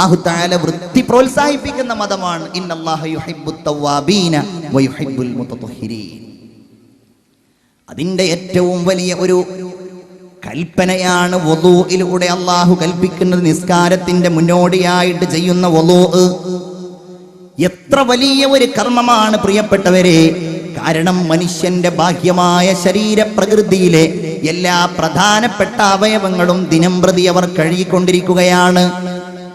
അല്ലാഹു തആല വൃത്തി പ്രോത്സാഹിപ്പിക്കുന്ന മതമാണ്. അതിന്റെ ഏറ്റവും വലിയ ഒരു കൽപ്പനയാണ് വധുയിലൂടെ അള്ളാഹു കൽപ്പിക്കുന്നത്. നിസ്കാരത്തിന്റെ മുന്നോടിയായിട്ട് ചെയ്യുന്ന വധു എത്ര വലിയ ഒരു കർമ്മമാണ് പ്രിയപ്പെട്ടവരെ. കാരണം മനുഷ്യന്റെ ബാഹ്യമായ ശരീരപ്രകൃതിയിലെ എല്ലാ പ്രധാനപ്പെട്ട അവയവങ്ങളും ദിനം പ്രതി അവർ കഴുകിക്കൊണ്ടിരിക്കുകയാണ്.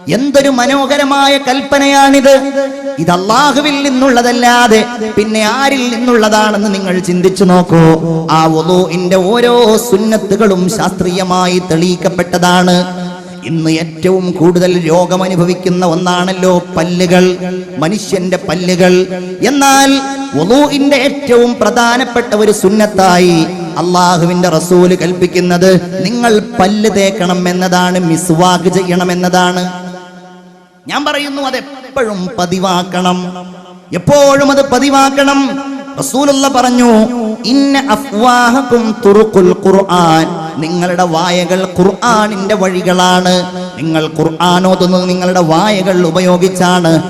എന്തൊരു മനോഹരമായ കൽപ്പനയാണിത്. ഇത് അള്ളാഹുവിൽ നിന്നുള്ളതല്ലാതെ പിന്നെ ആരിൽ നിന്നുള്ളതാണെന്ന് നിങ്ങൾ ചിന്തിച്ചു നോക്കൂ. ആ വധുവിന്റെ ഓരോ സുന്നത്തുകളും ശാസ്ത്രീയമായി തെളിയിക്കപ്പെട്ടതാണ്. ഇന്ന് ഏറ്റവും കൂടുതൽ രോഗമനുഭവിക്കുന്ന ഒന്നാണല്ലോ പല്ലുകൾ മനുഷ്യന്റെ പല്ലുകൾ. എന്നാൽ വധുവിന്റെ ഏറ്റവും പ്രധാനപ്പെട്ട ഒരു സുന്നത്തായി അള്ളാഹുവിന്റെ റസൂൽ കൽപ്പിക്കുന്നത് നിങ്ങൾ പല്ല് തേക്കണം എന്നതാണ് മിസ്വാഗ് ചെയ്യണം എന്നതാണ് ഞാൻ പറയുന്നു അത് എപ്പോഴും പതിവാക്കണം. എപ്പോഴും അത് പതിവാക്കണം. റസൂലുള്ള പറഞ്ഞു ഇന്ന അഫ്വാഹക്കും തുറുക്കുൽ ഖുർആൻ. നിങ്ങളുടെ വായകൾ ഖുർആനിന്റെ വഴികളാണ്. നിങ്ങൾ ഖുർആൻ ഓതുന്നത് നിങ്ങളുടെ വായകൾ ഉപയോഗിച്ചാണ്.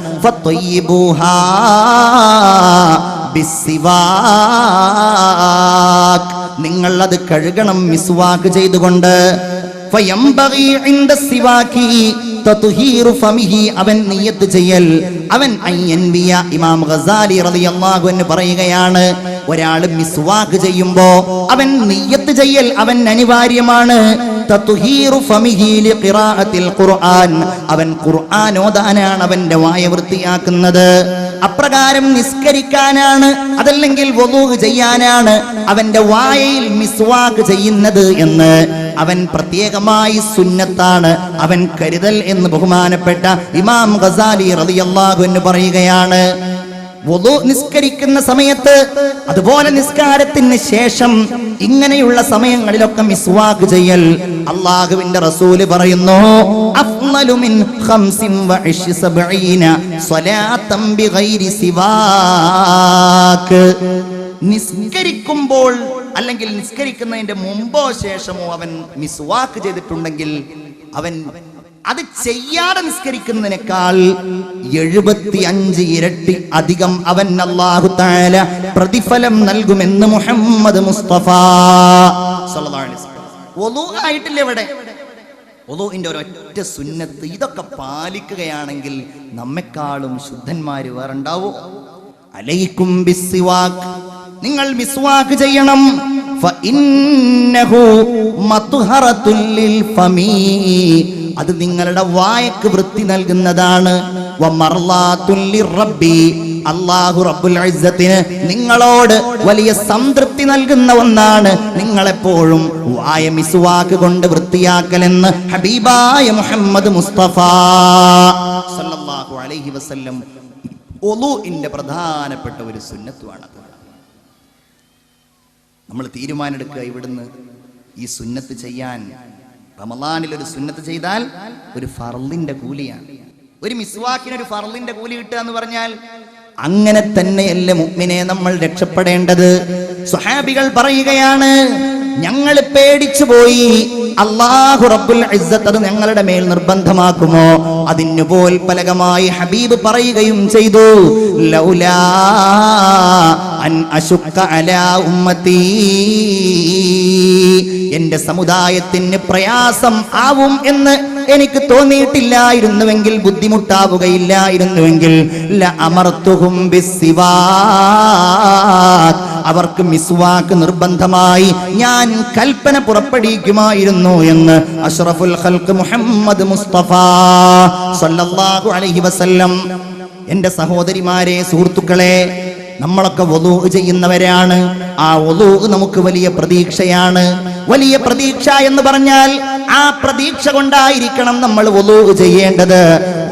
നിങ്ങൾ അത് കഴുകണം മിസ്വാക്ക് ചെയ്തുകൊണ്ട് അവൻ നിയ്യത്ത് ചെയ്യൽ. അവൻ ഇമാം ഗസാലി റളിയല്ലാഹു അൻഹു പറയുകയാണ് ഒരാൾ മിസ്വാക്ക് ചെയ്യുമ്പോ അവൻ നിയ്യത്ത് ചെയ്യൽ അവൻ അനിവാര്യമാണ്. അവൻ ഖുർആൻ ഓതാനാണ് അവന്റെ വായ വൃത്തിയാക്കുന്നത്. അപ്രകാരം നിസ്കരിക്കാനാണ് അതല്ലെങ്കിൽ വലൂഹ് ചെയ്യാനാണ് അവന്റെ വായയിൽ മിസ്വാക്ക് ചെയ്യുന്നത് എന്ന് അവൻ പ്രത്യേകമായി സുന്നത്താണ്. അവൻ കരുതൽ എന്ന് ബഹുമാനപ്പെട്ട ഇമാം ഗസാലി റളിയല്ലാഹു എന്ന് പറയുകയാണ് നിസ്കരിക്കുന്ന സമയത്ത് അതുപോലെ നിസ്കാരത്തിന് ശേഷം ഇങ്ങനെയുള്ള സമയങ്ങളിലൊക്കെ മിസ്വാഗ് ചെയ്യൽ. അള്ളാഹുവിന്റെ റസൂൽ പറയുന്നു നിസ്കരിക്കുമ്പോൾ അല്ലെങ്കിൽ നിസ്കരിക്കുന്നതിന്റെ മുമ്പോ ശേഷമോ അവൻ മിസ്വാക്ക് ചെയ്തിട്ടുണ്ടെങ്കിൽ അവൻ അത് ചെയ്യാതെ നിസ്കരിക്കുന്നതിനേക്കാൾ എഴുപത്തി അഞ്ച് ഇരട്ടി അധികം അവൻ അള്ളാഹു താല പ്രതിഫലം നൽകുമെന്ന് മുഹമ്മദ് മുസ്തഫ ആയിട്ടില്ല ഇവിടെ? ഒതുവിന്റെ ഒരൊറ്റ സുന്നത്ത് ഇതൊക്കെ പാലിക്കുകയാണെങ്കിൽ നമ്മെക്കാളും ശുദ്ധന്മാര് വേറെ ഉണ്ടാവോ? അലൈക്കും ബിസ്സിവാക്ക് നിങ്ങൾ മിസ്വാക്ക് ചെയ്യണം. അത് നിങ്ങളുടെ വായക്ക് വൃത്തി നൽകുന്നതാണ്. അള്ളാഹു റബ്ബുൽ നിങ്ങളോട് വലിയ സംതൃപ്തി നൽകുന്ന ഒന്നാണ്. നിങ്ങളെപ്പോഴും വായ മിസ്വാക്ക് കൊണ്ട് വൃത്തിയാക്കലെന്ന് ഹബീബായ മുഹമ്മദ് മുസ്തഫ സല്ലല്ലാഹു അലൈഹി വസല്ലം. ഒളുഇന്റെ പ്രധാനപ്പെട്ട ഒരു സുന്നത്തുമാണത് നമ്മൾ തീരുമാനമെടുക്കുക ഇവിടുന്ന്. ഈ സുന്നത്ത് ചെയ്യാൻ റമദാനിൽ ഒരു സുന്നത്ത് ചെയ്താൽ ഒരു ഫർലിന്റെ കൂലിയാണ്. ഒരു മിസ്വാക്കിന് ഒരു ഫർലിന്റെ കൂലി കിട്ടുക എന്ന് പറഞ്ഞാൽ അങ്ങനെ തന്നെയല്ല മുഅ്മിനെ നമ്മൾ രക്ഷപ്പെടേണ്ടത്. സുഹാബികൾ പറയുകയാണ് ഞങ്ങൾ പേടിച്ചു പോയി. അള്ളാഹു റബ്ബുൽ അത് ഞങ്ങളുടെ മേൽ നിർബന്ധമാക്കുമോ? അതിനു പോൽ പലകമായി ഹബീബ് പറയുകയും ചെയ്തു. ലൗലാ അൻ അശുക്ക അലാ എന്റെ സമുദായത്തിന് പ്രയാസം ആവും എന്ന് എനിക്ക് തോന്നിയിട്ടില്ലായിരുന്നുവെങ്കിൽ ബുദ്ധിമുട്ടാവുകയില്ലായിരുന്നുവെങ്കിൽ ല അമർത്തുഹും ബിസ്സിവാക്. അവർക്ക് മിസ്വാക്ക് നിർബന്ധമായി. ഞാൻ കൽപ്പന പുറപ്പെടുവിക്കുമായിരുന്നു എന്ന് അഷ്റഫുൽ ഖൽക്ക് മുഹമ്മദ് മുസ്തഫ സല്ലല്ലാഹു അലൈഹി വസല്ലം. എന്റെ സഹോദരിമാരെ സുഹൃത്തുക്കളെ നമ്മളൊക്കെ വധു ചെയ്യുന്നവരാണ്. ആ വധു നമുക്ക് വലിയ പ്രതീക്ഷയാണ്. വലിയ പ്രതീക്ഷ എന്ന് പറഞ്ഞാൽ ആ പ്രതീക്ഷ കൊണ്ടായിരിക്കണം നമ്മൾ വധു ചെയ്യേണ്ടത്.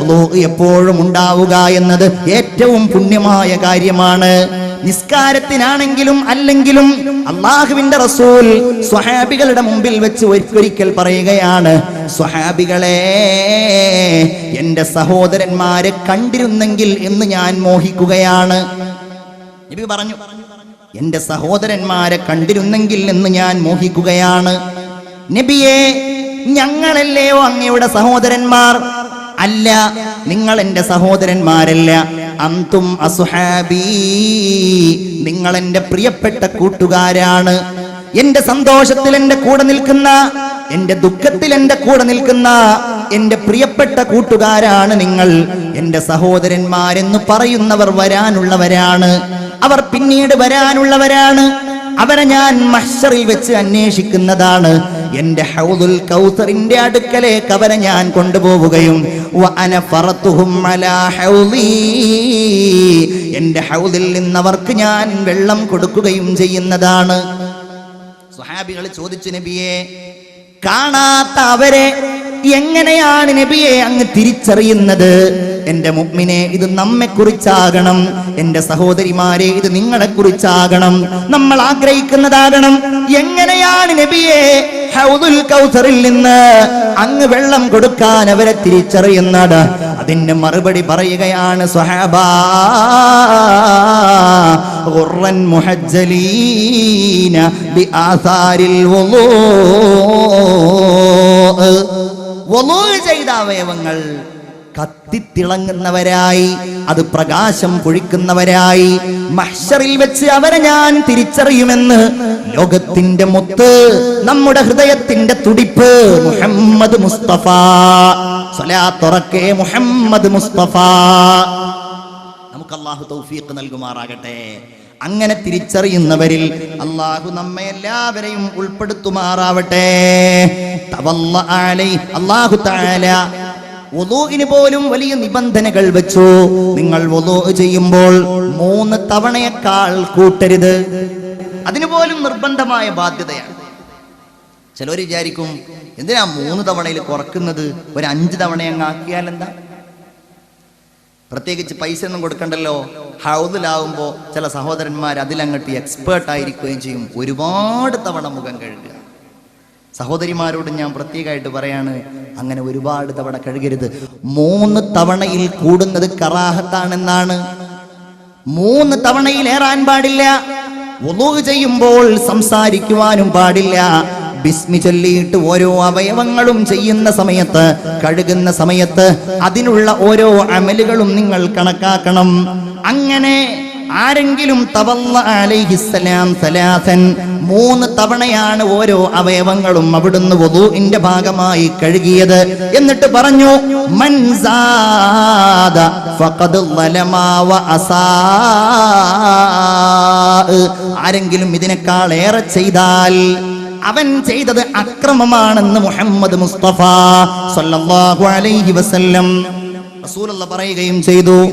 വധു എപ്പോഴും ഉണ്ടാവുക എന്നത് ഏറ്റവും പുണ്യമായ കാര്യമാണ്. നിസ്കാരത്തിനാണെങ്കിലും അല്ലെങ്കിലും അള്ളാഹുവിന്റെ റസൂൽ സ്വഹാബികളുടെ മുമ്പിൽ വെച്ച് ഒരിക്കൽ പറയുകയാണ് സ്വഹാബികളെ എന്റെ സഹോദരന്മാരെ കണ്ടിരുന്നെങ്കിൽ എന്ന് ഞാൻ മോഹിക്കുകയാണ്. നബി പറഞ്ഞു എന്റെ സഹോദരന്മാരെ കണ്ടിരുന്നെങ്കിൽ എന്ന് ഞാൻ മോഹിക്കുകയാണ്. നബിയെ ഞങ്ങളല്ലയോ അങ്ങയുടെ സഹോദരന്മാർ? അല്ല നിങ്ങൾ എന്റെ സഹോദരന്മാരല്ല. അന്തും അസുഹാബി. നിങ്ങൾ എന്റെ പ്രിയപ്പെട്ട കൂട്ടുകാരാണ്. എന്റെ സന്തോഷത്തിൽ എന്റെ കൂടെ നിൽക്കുന്ന എന്റെ ദുഃഖത്തിൽ എന്റെ കൂടെ നിൽക്കുന്ന എന്റെ പ്രിയപ്പെട്ട കൂട്ടുകാരാണ് നിങ്ങൾ. എന്റെ സഹോദരന്മാരെന്ന് പറയുന്നവർ വരാനുള്ളവരാണ്. അവർ പിന്നീട് വരാനുള്ളവരാണ്. അവരെ ഞാൻ മഹ്ഷറിൽ വെച്ച് അന്വേഷിക്കുന്നതാണ്. എന്റെ ഹൗദുൽ കൗസറിന്റെ അടുക്കലേക്ക് അവരെ ഞാൻ കൊണ്ടുപോവുകയും. എന്റെ ഹൗദിൽ നിന്നവർക്ക് ഞാൻ വെള്ളം കൊടുക്കുകയും ചെയ്യുന്നതാണ്. സുഹാബികൾ ചോദിച്ചു നബിയെ കാണാത്ത അവരെ എങ്ങനെയാണ് നബിയെ അങ്ങ് തിരിച്ചറിയുന്നത്? എന്റെ മുഗ്മിനെ ഇത് നമ്മെക്കുറിച്ചാകണം. എന്റെ സഹോദരിമാരെ ഇത് നിങ്ങളെക്കുറിച്ചാകണം. നമ്മൾ ആഗ്രഹിക്കുന്നതാകണം. എങ്ങനെയാണ് നബിയെ ഹൗദുൽ കൗസറിൽ നിന്ന് അങ്ങ് വെള്ളം കൊടുക്കാൻ അവരെ തിരിച്ചറിയുന്നത്? അതിന്റെ മറുപടി പറയുകയാണ് സ്വഹാബ മുഹജ്ജലീന ചെയ്ത അവയവങ്ങൾ കത്തിത്തിളങ്ങുന്നവരായി അത് പ്രകാശം പൊഴിക്കുന്നവരായി മഹ്ഷറിൽ വെച്ച് അവരെ ഞാൻ തിരിച്ചറിയുമെന്ന് ലോകത്തിന്റെ മുത്ത് നമ്മുടെ ഹൃദയത്തിന്റെ തുടിപ്പ്. മുഹമ്മദ് മുസ്തഫ. സ്വലാത്തുറക്കെ മുഹമ്മദ് മുസ്തഫ. നമുക്ക് അള്ളാഹു തൗഫീഖ് നൽകുമാറാകട്ടെ. അങ്ങനെ തിരിച്ചറിയുന്നവരിൽ അള്ളാഹു നമ്മെ എല്ലാവരെയും ഉൾപ്പെടുത്തുമാറാവട്ടെ. അള്ളാഹു താല വുളൂഇന് പോലും വലിയ നിബന്ധനകൾ വെച്ചു. നിങ്ങൾ വുളൂ ചെയ്യുമ്പോൾ മൂന്ന് തവണയേക്കാൾ കൂട്ടരുത്. അതിനുപോലും നിർബന്ധമായ ബാധ്യതയാണ്. ചിലർ വിചാരിക്കും എന്തിനാ മൂന്ന് തവണയിൽ കുറക്കുന്നത്? ഒരു അഞ്ച് തവണ അങ്ങ് ആക്കിയാൽ എന്താ? പ്രത്യേകിച്ച് പൈസ ഒന്നും കൊടുക്കണ്ടല്ലോ. ഹൗദിലാവുമ്പോൾ ചില സഹോദരന്മാർ അതിലങ്ങട്ട് എക്സ്പേർട്ട് ആയിരിക്കുകയും ചെയ്യും. ഒരുപാട് തവണ മുഖം കഴുകുക. സഹോദരിമാരോട് ഞാൻ പ്രത്യേകമായിട്ട് പറയാണ് അങ്ങനെ ഒരുപാട് തവണ കഴുകരുത്. മൂന്ന് തവണയിൽ കൂടുന്നത് കറാഹത്താണെന്നാണ്. മൂന്ന് തവണയിൽ ഏറാൻ പാടില്ല. ഒതുവ് ചെയ്യുമ്പോൾ സംസാരിക്കുവാനും പാടില്ല. ബിസ്മി ചൊല്ലിയിട്ട് ഓരോ അവയവങ്ങളും ചെയ്യുന്ന സമയത്ത് കഴുകുന്ന സമയത്ത് അതിനുള്ള ഓരോ അമലുകളും നിങ്ങൾ കണക്കാക്കണം. അങ്ങനെ ആരെങ്കിലും തവല്ല അലൈഹിസ്സലാം സലാസൻ മൂന്ന് തവണയാണ് ഓരോ അവയവങ്ങളും അവിടുന്ന് വധുവിന്റെ ഭാഗമായി കഴുകിയത്. എന്നിട്ട് പറഞ്ഞു മൻസാദ അസാ. ആരെങ്കിലും ഇതിനേക്കാൾ ഏറെ ചെയ്താൽ അവൻ ചെയ്തത് അക്രമമാണെന്ന് മുഹമ്മദ് മുസ്തഫ സല്ലല്ലാഹു അലൈഹി വസല്ലം റസൂലുള്ള പറയുകയും ചെയ്തു.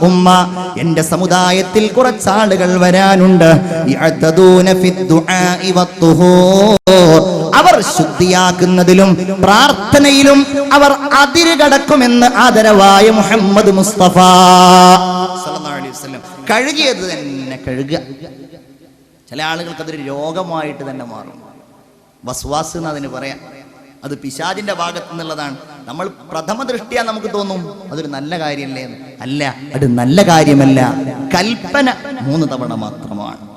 ഉമ്മ. എന്റെ സമുദായത്തിൽ കുറച്ചാളുകൾ വരാനുണ്ട്. അവർ ശുദ്ധിയാക്കുന്നതിലും പ്രാർത്ഥനയിലും അവർ അതിരുകടക്കുമെന്ന് ആദരവായ മുഹമ്മദ് മുസ്തഫ. കഴുകിയത് തന്നെ കഴുകുക. ചില ആളുകൾക്ക് അതൊരു രോഗമായിട്ട് തന്നെ മാറും. വസ്വാസ് എന്ന് അതിന് പറയാം. അത് പിശാചിന്റെ ഭാഗത്തു നിന്നുള്ളതാണ്. നമ്മൾ പ്രഥമ ദൃഷ്ടിയാ നമുക്ക് തോന്നും അതൊരു നല്ല കാര്യമല്ലേ അല്ല അത് നല്ല കാര്യമല്ല. കൽപ്പന മൂന്ന് തവണ മാത്രമാണ്.